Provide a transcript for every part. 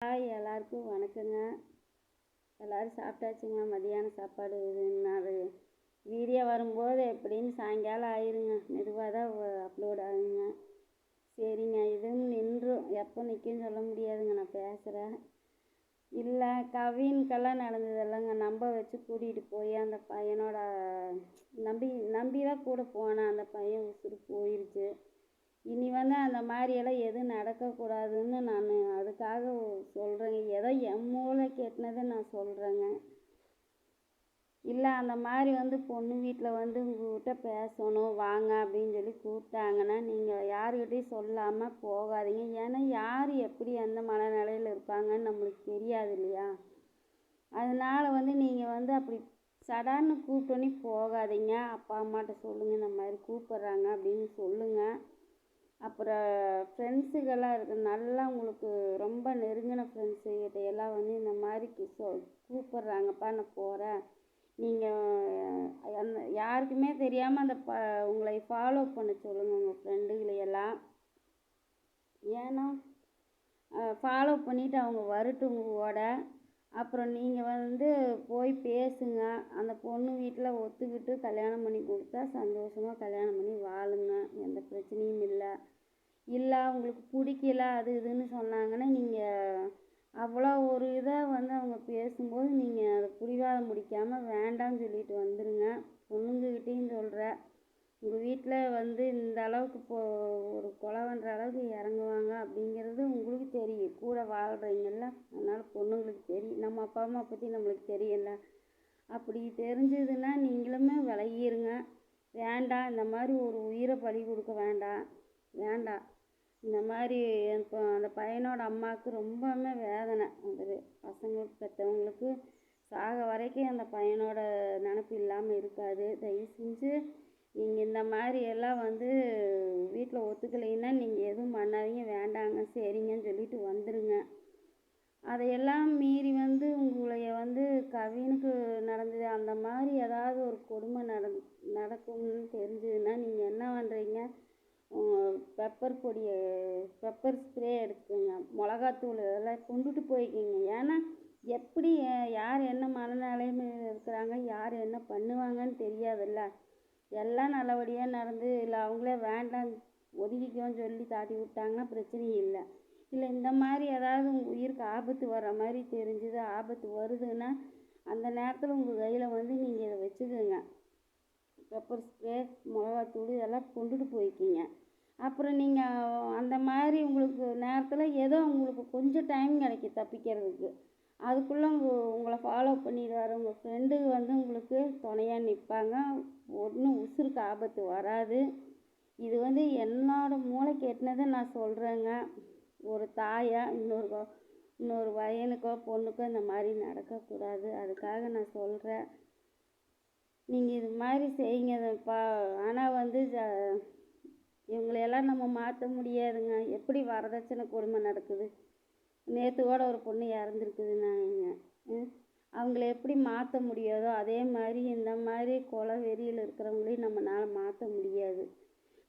Hi எல்லாருக்கும் வணக்கங்க. எல்லோரும் சாப்பிட்டாச்சுங்க. மதியான சாப்பாடு இது வீடியோ வரும்போது எப்படின்னு சாயங்காலம் ஆயிருங்க. மெதுவாக தான் அப்லோட் ஆகுங்க. சரிங்க. இதுவும் நின்றும் எப்போ நிற்கும்னு சொல்ல முடியாதுங்க. நான் பேசுகிறேன் இல்லை கவின்கெல்லாம் நடந்தது இல்லைங்க நம்ப வச்சு கூட்டிகிட்டு போய் அந்த பையனோட நம்பி நம்பி தான் கூட போனேன். அந்த பையன் உசுறு போயிடுச்சு இனி அந்த மாதிரியெல்லாம் எதுவும் நடக்கக்கூடாதுன்னு நான் அதுக்காக சொல்கிறேங்க ஏதோ என் மூளை கெட்டினதை நான் சொல்கிறேங்க இல்லை அந்த மாதிரி வந்து பொண்ணு வீட்டில் வந்து உங்கள்கிட்ட பேசணும் வாங்க அப்படின்னு சொல்லி கூப்பிட்டாங்கன்னா நீங்கள் யாருக்கிட்டையும் சொல்லாமல் போகாதீங்க. ஏன்னா யார் எப்படி எந்த மனநிலையில் இருப்பாங்கன்னு நம்மளுக்கு தெரியாது இல்லையா? அதனால் வந்து நீங்கள் வந்து அப்படி சடான்னு கூப்பிட்டோன்னே போகாதீங்க. அப்பா அம்மாட்ட சொல்லுங்கள் இந்த மாதிரி கூப்பிட்றாங்க அப்படின்னு சொல்லுங்கள் அப்புறம் ஃப்ரெண்ட்ஸுகள்லாம் இருக்குது நல்லா உங்களுக்கு ரொம்ப நெருங்கின ஃப்ரெண்ட்ஸுக்கிட்ட எல்லாம் வந்து இந்த மாதிரி சொ கூப்பிட்றாங்கப்பா நான் போகிறேன் நீங்கள் அந்த யாருக்குமே தெரியாமல் அந்த ப உங்களை ஃபாலோ பண்ண சொல்லுங்கள் உங்கள் ஃப்ரெண்டுகளையெல்லாம் ஏன்னா ஃபாலோ பண்ணிவிட்டு அவங்க வரட்டும் உங்களோட அப்புறம் நீங்கள் வந்து போய் பேசுங்க. அந்த பொண்ணு வீட்டில் ஒத்துக்கிட்டு கல்யாணம் பண்ணி கொடுத்தா சந்தோஷமாக கல்யாணம் பண்ணி வாழுங்க. எந்த பிரச்சனையும் இல்லை. இல்லை அவங்களுக்கு பிடிக்கல அது இதுன்னு சொன்னாங்கன்னா நீங்கள் அவ்வளோ ஒரு இதாக வந்து அவங்க பேசும்போது நீங்கள் அதை பிடிவாதம் முடிக்காமல் வேண்டாம்னு சொல்லிட்டு வந்துடுங்க பொண்ணுங்கக்கிட்டேயும் சொல்கிறேன் உங்கள் வீட்டில் வந்து இந்த அளவுக்கு இப்போ ஒரு கொலை பண்ணுற அளவுக்கு இறங்குவாங்க அப்படிங்கிறது உங்களுக்கு தெரியும். கூட வாழ்கிறீங்கல்ல அதனால் பொண்ணுங்களுக்கு தெரியும். நம்ம அப்பா அம்மா பற்றி நம்மளுக்கு தெரியல. அப்படி தெரிஞ்சதுன்னா நீங்களுமே விலகிருங்க. வேண்டாம் இந்த மாதிரி ஒரு உயிரை பலி கொடுக்க வேண்டாம். வேண்டாம். இந்த மாதிரி இப்போ அந்த பையனோட அம்மாவுக்கு ரொம்பவுமே வேதனை. அந்த பசங்களுக்கு பெற்றவங்களுக்கு சாக வரைக்கும் அந்த பையனோட நினப்பு இல்லாமல் இருக்காது. தயவு செஞ்சு நீங்கள் இந்த மாதிரி எல்லாம் வந்து வீட்டில் ஒத்துக்கலைன்னா நீங்கள் எதுவும் பண்ணாதீங்க. வேண்டாங்க சரிங்கன்னு சொல்லிட்டு வந்துடுங்க அதையெல்லாம் மீறி வந்து உங்களைய வந்து கவினுக்கு நடந்தது. அந்த மாதிரி ஏதாவது ஒரு கொடுமை நடந் நடக்கும்னு தெரிஞ்சதுன்னா நீங்கள் என்ன பண்ணுறீங்க பெப்பர் பொடியை பெப்பர் ஸ்ப்ரே எடுத்துக்கோங்க. மிளகாத்தூள் இதெல்லாம் கொண்டுட்டு போய்க்கிங்க. ஏன்னா எப்படி யார் என்ன மனநிலைமையில் இருக்கிறாங்க யார் என்ன பண்ணுவாங்கன்னு தெரியாதுல்ல. எல்லாம் நல்லபடியாக நடந்து இல்லை அவங்களே வேண்டாம் ஒதுக்கிக்கோன்னு சொல்லி தாட்டி விட்டாங்கன்னா பிரச்சனையும் இல்லை. இல்லை இந்த மாதிரி ஏதாவது உங்கள் உயிருக்கு ஆபத்து வர்ற மாதிரி தெரிஞ்சுது ஆபத்து வருதுன்னா அந்த நேரத்தில் உங்கள் கையில் வந்து நீங்கள் இதை வச்சுக்கோங்க. பெப்பர் ஸ்ப்ரே மிளகாத்தூள் இதெல்லாம் கொண்டுட்டு போய்க்கிங்க. அப்புறம் நீங்கள் அந்த மாதிரி உங்களுக்கு நேரத்தில் ஏதோ உங்களுக்கு கொஞ்சம் டைம் கிடைக்கும் தப்பிக்கிறதுக்கு. அதுக்குள்ளே உங்கள் உங்களை ஃபாலோ பண்ணிடுவார். உங்கள் ஃப்ரெண்டு வந்து உங்களுக்கு துணையாக நிற்பாங்க ஒன்றும் உசுருக்கு ஆபத்து வராது. இது வந்து என்னோடய மூளைக்கு எட்டினதை நான் சொல்கிறேங்க ஒரு தாயாக இன்னொரு இன்னொரு பையனுக்கோ பொண்ணுக்கோ இந்த மாதிரி நடக்கக்கூடாது. அதுக்காக நான் சொல்கிறேன் நீங்கள் இது மாதிரி செய்யுங்கப்பா ஆனால் வந்து ஜ இவங்களையெல்லாம் நம்ம மாற்ற முடியாதுங்க. எப்படி வரதட்சணை கொடுமை நடக்குது? நேற்று கூட ஒரு பொண்ணு இறந்துருக்குதுன்னாங்க அவங்கள எப்படி மாற்ற முடியாதோ அதே மாதிரி இந்த மாதிரி கொலை வெறியில் இருக்கிறவங்களையும் நம்மளால் மாற்ற முடியாது.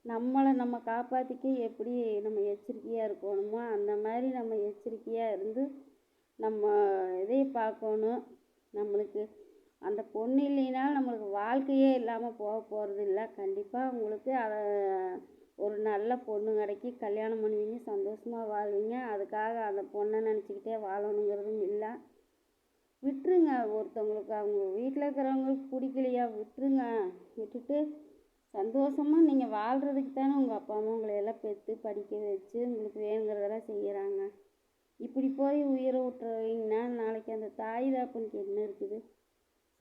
நம்மளை நம்ம காப்பாற்றிக்க எப்படி நம்ம எச்சரிக்கையாக இருக்கணுமோ அந்த மாதிரி நம்ம எச்சரிக்கையாக இருந்து நம்ம இதையும் பார்க்கணும். நம்மளுக்கு அந்த பொண்ணு இல்லைனாலும் நம்மளுக்கு வாழ்க்கையே இல்லாமல் போக போகிறது இல்லை கண்டிப்பாக உங்களுக்கு அதை ஒரு நல்ல பொண்ணு கிடைக்கி கல்யாணம் பண்ணுவீங்க சந்தோஷமாக வாழ்வீங்க. அதுக்காக அந்த பொண்ணை நினச்சிக்கிட்டே வாழணுங்கிறதும் இல்லை. விட்டுருங்க ஒருத்தவங்களுக்கு. அவங்க வீட்டில் இருக்கிறவங்களுக்கு பிடிக்கலையா? விட்டுருங்க. விட்டுட்டு சந்தோஷமாக நீங்கள் வாழ்கிறதுக்கு தானே உங்கள் அப்பா அம்மா உங்களை எல்லாம் பெற்று படிக்க வச்சு உங்களுக்கு வேணுங்கிறதெல்லாம் செய்கிறாங்க இப்படி போய் உயிரை விட்டுருவீங்கன்னா நாளைக்கு அந்த தாய் தாப்புனுக்கு என்ன இருக்குது?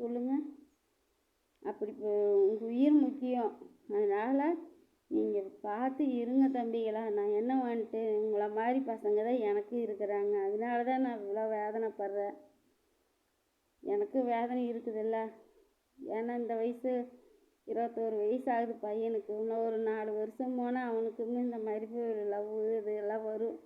சொல்லுங்கள் அப்படி இப்போ உங்கள் உயிர் முக்கியம். அதனால் நீங்கள் பார்த்து இருங்க தம்பிகளா நான் என்ன வந்துட்டு உங்களை மாதிரி பசங்க தான் எனக்கு இருக்கிறாங்க. அதனால தான் நான் இவ்வளோ வேதனைப்படுறேன். எனக்கும் வேதனை இருக்குதுல்ல. ஏன்னா இந்த வயசு இருபத்தோரு வயசு ஆகுது பையனுக்கு. இன்னும் ஒரு நாலு வருஷம் போனால் அவனுக்குமே இந்த மாதிரி லவ் இது எல்லாம் வரும்.